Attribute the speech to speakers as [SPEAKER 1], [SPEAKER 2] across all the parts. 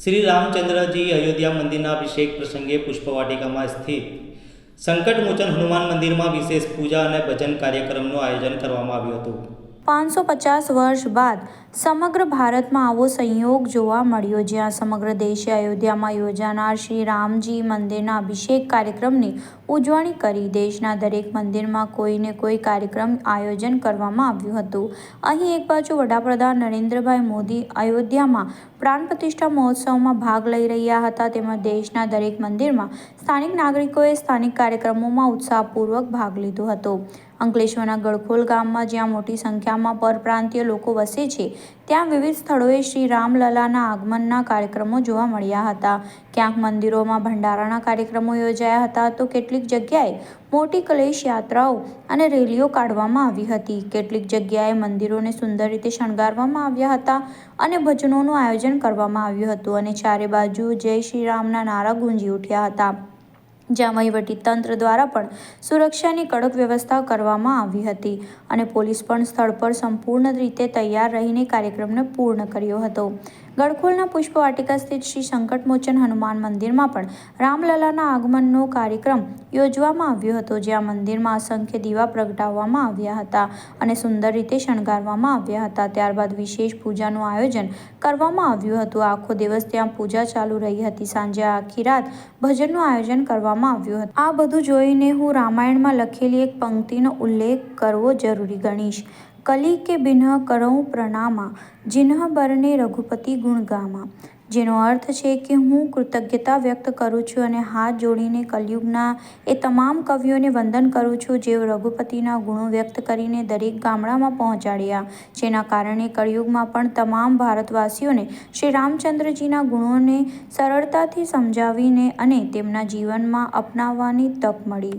[SPEAKER 1] શ્રી રામચંદ્રજી અયોધ્યા મંદિરના અભિષેક પ્રસંગે પુષ્પવાટિકામાં સ્થિત સંકટમોચન હનુમાન મંદિરમાં વિશેષ પૂજા અને ભજન કાર્યક્રમનું આયોજન કરવામાં આવ્યું હતું.
[SPEAKER 2] પાંચસો પચાસ વર્ષ બાદ સમગ્ર ભારતમાં આવો સંયોગ જોવા મળ્યો, જ્યાં સમગ્ર દેશે અયોધ્યામાં યોજાનાર શ્રી રામજી મંદિરના અભિષેક કાર્યક્રમની ઉજવણી કરી. દેશના દરેક મંદિરમાં કોઈને કોઈ કાર્યક્રમ આયોજન કરવામાં આવ્યું હતું. અહીં એક બાજુ વડાપ્રધાન નરેન્દ્રભાઈ મોદી અયોધ્યામાં પ્રાણ પ્રતિષ્ઠા મહોત્સવમાં ભાગ લઈ રહ્યા હતા, તેમજ દેશના દરેક મંદિરમાં સ્થાનિક નાગરિકોએ સ્થાનિક કાર્યક્રમોમાં ઉત્સાહપૂર્વક ભાગ લીધો હતો. અંકલેશ્વરના ગળખોલ ગામમાં જ્યાં મોટી સંખ્યામાં પરપ્રાંતીય લોકો વસે છે ત્યાં વિવિધ સ્થળોએ શ્રી રામલલાના આગમનના કાર્યક્રમો જોવા મળ્યા હતા. ક્યાંક મંદિરોમાં ભંડારાના કાર્યક્રમો યોજાયા હતા તો કેટલીક જગ્યાએ મોટી કલેશ યાત્રાઓ અને રેલીઓ કાઢવામાં આવી હતી. કેટલીક જગ્યાએ મંદિરોને સુંદર રીતે શણગારવામાં આવ્યા હતા અને ભજનોનું આયોજન કરવામાં આવ્યું હતું અને ચારે બાજુ જય શ્રી રામના નારા ગુંજી ઉઠ્યા હતા. જ્યાં તંત્ર દ્વારા પણ સુરક્ષાની કડક વ્યવસ્થા કરવામાં આવી હતી અને પોલીસ પણ સ્થળ પર સંપૂર્ણ રીતે તૈયાર રહીને કાર્યક્રમને પૂર્ણ કર્યો હતો. ગડખોલના પુષ્પવાટિકા સ્થિત શ્રી સંકટમોચન હનુમાન મંદિરમાં પણ રામલલાના આગમનનો કાર્યક્રમ યોજવામાં આવ્યો હતો, જ્યાં મંદિરમાં અસંખ્ય દીવા પ્રગટાવવામાં આવ્યા હતા અને સુંદર રીતે શણગારવામાં આવ્યા હતા. ત્યારબાદ વિશેષ પૂજાનું આયોજન કરવામાં આવ્યું હતું. આખો દિવસ ત્યાં પૂજા ચાલુ રહી હતી. સાંજે આખી રાત ભજનનું આયોજન કરવામાં આવ્યું હતું. આ બધું જોઈને હું રામાયણમાં લખેલી એક પંક્તિનો ઉલ્લેખ કરવો જરૂરી ગણીશ. કલી કે બિન્હ કરઉં પ્રણામા જિન્હ બરને રઘુપતિ ગુણગામા. જેનો અર્થ છે કે હું કૃતજ્ઞતા વ્યક્ત કરું છું અને હાથ જોડીને કલયુગના એ તમામ કવિઓને વંદન કરું છું જેઓ રઘુપતિના ગુણો વ્યક્ત કરીને દરેક ગામડામાં પહોંચાડ્યા. જેના કારણે કળિયુગમાં પણ તમામ ભારતવાસીઓને શ્રી રામચંદ્રજીના ગુણોને સરળતાથી સમજાવીને અને તેમના જીવનમાં અપનાવવાની તક મળી.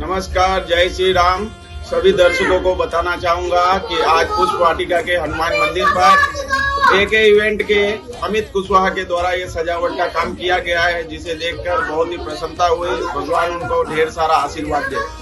[SPEAKER 3] નમસ્કાર, જય શ્રી રામ. सभी दर्शकों को बताना चाहूँगा कि आज पुष्प वाटिका के हनुमान मंदिर पर एक इवेंट के अमित कुशवाहा के द्वारा ये सजावट का काम किया गया है, जिसे देखकर बहुत ही प्रसन्नता हुई। भगवान उनको ढेर सारा आशीर्वाद दे।